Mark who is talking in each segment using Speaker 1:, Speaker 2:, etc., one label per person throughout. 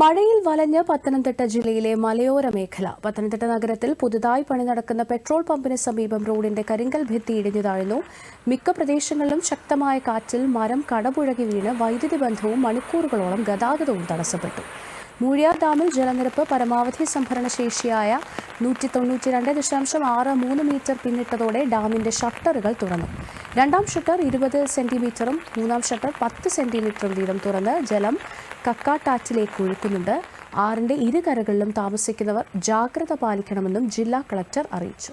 Speaker 1: മഴയിൽ വലഞ്ഞ് പത്തനംതിട്ട ജില്ലയിലെ മലയോര മേഖല. പത്തനംതിട്ട നഗരത്തിൽ പുതുതായി പണി നടക്കുന്ന പെട്രോൾ പമ്പിന് സമീപം റോഡിന്റെ കരിങ്കൽ ഭിത്തി ഇടിഞ്ഞു താഴ്ന്നു. മിക്ക പ്രദേശങ്ങളിലും ശക്തമായ കാറ്റിൽ മരം കടപുഴകി വീണ് വൈദ്യുതി ബന്ധവും മണിക്കൂറുകളോളം ഗതാഗതവും തടസ്സപ്പെട്ടു. മൂഴിയാർ ഡാമിൽ ജലനിരപ്പ് പരമാവധി സംഭരണ ശേഷിയായ നൂറ്റി തൊണ്ണൂറ്റി രണ്ട് ദശാംശം ആറ് മൂന്ന് മീറ്റർ പിന്നിട്ടതോടെ ഡാമിന്റെ ഷട്ടറുകൾ തുറന്നു. രണ്ടാം ഷട്ടർ ഇരുപത് സെന്റിമീറ്ററും മൂന്നാം ഷട്ടർ പത്ത് സെന്റിമീറ്ററും വീതം തുറന്ന് ജലം കക്കാട്ടാറ്റിലേക്ക് ഒഴുക്കുന്നുണ്ട് ആറിന്റെ ഇരുകരകളിലും താമസിക്കുന്നവർ ജാഗ്രത പാലിക്കണമെന്നും ജില്ലാ കളക്ടർ അറിയിച്ചു.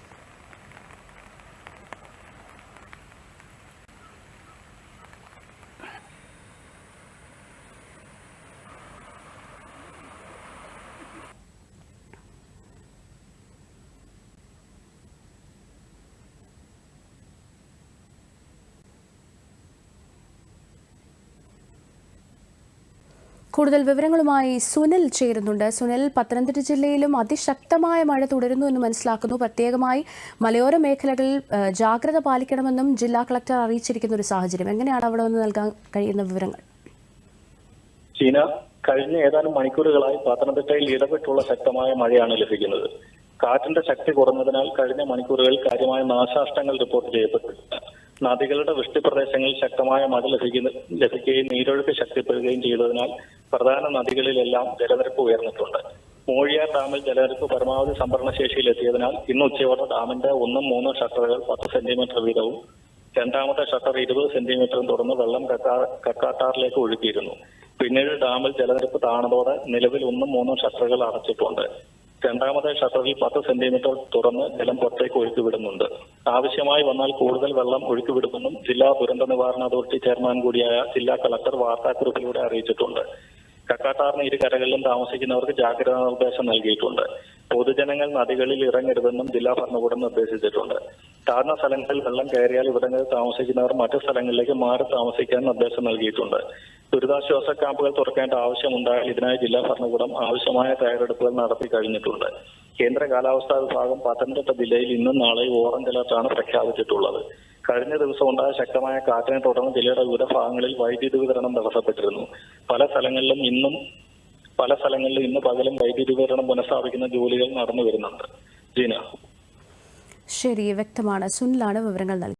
Speaker 1: കൂടുതൽ വിവരങ്ങളുമായി സുനിൽ ചേരുന്നുണ്ട്. സുനിൽ പത്തനംതിട്ട ജില്ലയിലും അതിശക്തമായ മഴ തുടരുന്നു എന്ന് മനസ്സിലാക്കുന്നു. പ്രത്യേകമായി മലയോര മേഖലകളിൽ ജാഗ്രത പാലിക്കണമെന്നും ജില്ലാ കളക്ടർ അറിയിച്ചിരിക്കുന്ന ഒരു സാഹചര്യം. എങ്ങനെയാണ് അവിടെ നിന്ന് നൽകാൻ കഴിയുന്ന വിവരങ്ങൾ?
Speaker 2: ചീന കഴിഞ്ഞ ഏതാനും മണിക്കൂറുകളായി പത്തനംതിട്ടയിൽ ഇടപെട്ടുള്ള ശക്തമായ മഴയാണ് ലഭിക്കുന്നത്. കാറ്റിന്റെ ശക്തി കുറഞ്ഞതിനാൽ കഴിഞ്ഞ മണിക്കൂറുകളിൽ കാര്യമായ നാശനഷ്ടങ്ങൾ റിപ്പോർട്ട് ചെയ്യപ്പെട്ടിട്ടുണ്ട്. നദികളുടെ വൃഷ്ടിപ്രദേശങ്ങളിൽ ശക്തമായ മഴ ലഭിക്കുന്ന ലഭിക്കുകയും നീരൊഴുക്ക് ശക്തിപ്പെടുകയും ചെയ്തതിനാൽ പ്രധാന നദികളിലെല്ലാം ജലനിരപ്പ് ഉയർന്നിട്ടുണ്ട്. മൂഴിയാർ ഡാമിൽ ജലനിരപ്പ് പരമാവധി സംഭരണ ശേഷിയിൽ എത്തിയതിനാൽ ഇന്ന് ഉച്ചയോടെ ഡാമിന്റെ ഒന്നും മൂന്നും ഷട്ടറുകൾ പത്ത് സെന്റിമീറ്റർ വീതവും രണ്ടാമത്തെ ഷട്ടർ ഇരുപത് സെന്റിമീറ്ററും തുറന്ന് വെള്ളം കക്കാ- കക്കാട്ടാറിലേക്ക് ഒഴുക്കിയിരുന്നു. പിന്നീട് ഡാമിൽ ജലനിരപ്പ് താണതോടെ നിലവിൽ ഒന്നും മൂന്നും ഷട്ടറുകൾ അടച്ചിട്ടുണ്ട്. രണ്ടാമത്തെ ഷട്ടറിൽ പത്ത് സെന്റിമീറ്റർ തുറന്ന് ജലം പുറത്തേക്ക് ഒഴുക്കിവിടുന്നുണ്ട്. ആവശ്യമായി വന്നാൽ കൂടുതൽ വെള്ളം ഒഴുക്കിവിടുമെന്നും ജില്ലാ ദുരന്ത നിവാരണ അതോറിറ്റി ചെയർമാൻ കൂടിയായ ജില്ലാ കളക്ടർ വാർത്താക്കുറിപ്പിലൂടെ അറിയിച്ചിട്ടുണ്ട്. കക്കാട്ടാറിന് ഇരു കരകളിലും താമസിക്കുന്നവർക്ക് ജാഗ്രതാ നിർദ്ദേശം നൽകിയിട്ടുണ്ട്. പൊതുജനങ്ങൾ നദികളിൽ ഇറങ്ങരുതെന്നും ജില്ലാ ഭരണകൂടം നിർദ്ദേശിച്ചിട്ടുണ്ട്. താഴ്ന്ന സ്ഥലങ്ങളിൽ വെള്ളം കയറിയാൽ ഇവിടങ്ങളിൽ താമസിക്കുന്നവർ മറ്റു സ്ഥലങ്ങളിലേക്ക് മാറി താമസിക്കാൻ നിർദ്ദേശം നൽകിയിട്ടുണ്ട്. ദുരിതാശ്വാസ ക്യാമ്പുകൾ തുറക്കേണ്ട ആവശ്യമുണ്ടായാൽ ഇതിനായി ജില്ലാ ഭരണകൂടം ആവശ്യമായ തയ്യാറെടുപ്പുകൾ നടത്തി കഴിഞ്ഞിട്ടുണ്ട്. കേന്ദ്ര കാലാവസ്ഥാ വിഭാഗം പത്തനംതിട്ട ജില്ലയിൽ ഇന്നും നാളെയും ഓറഞ്ച് അലർട്ടാണ് പ്രഖ്യാപിച്ചിട്ടുള്ളത്. കഴിഞ്ഞ ദിവസം ഉണ്ടായ ശക്തമായ കാറ്റിനെ തുടർന്ന് ജില്ലയുടെ വിവിധ ഭാഗങ്ങളിൽ വൈദ്യുതി വിതരണം തടസ്സപ്പെട്ടിരുന്നു. പല സ്ഥലങ്ങളിലും ഇന്നും പല സ്ഥലങ്ങളിലും ഇന്ന് പകലും വൈദ്യുതി വിതരണം പുനഃസ്ഥാപിക്കുന്ന ജോലികൾ നടന്നു വരുന്നുണ്ട്. ജീന
Speaker 1: ശരി വ്യക്തമാണ്. സുനിലാണ് വിവരങ്ങൾ നൽകിയത്.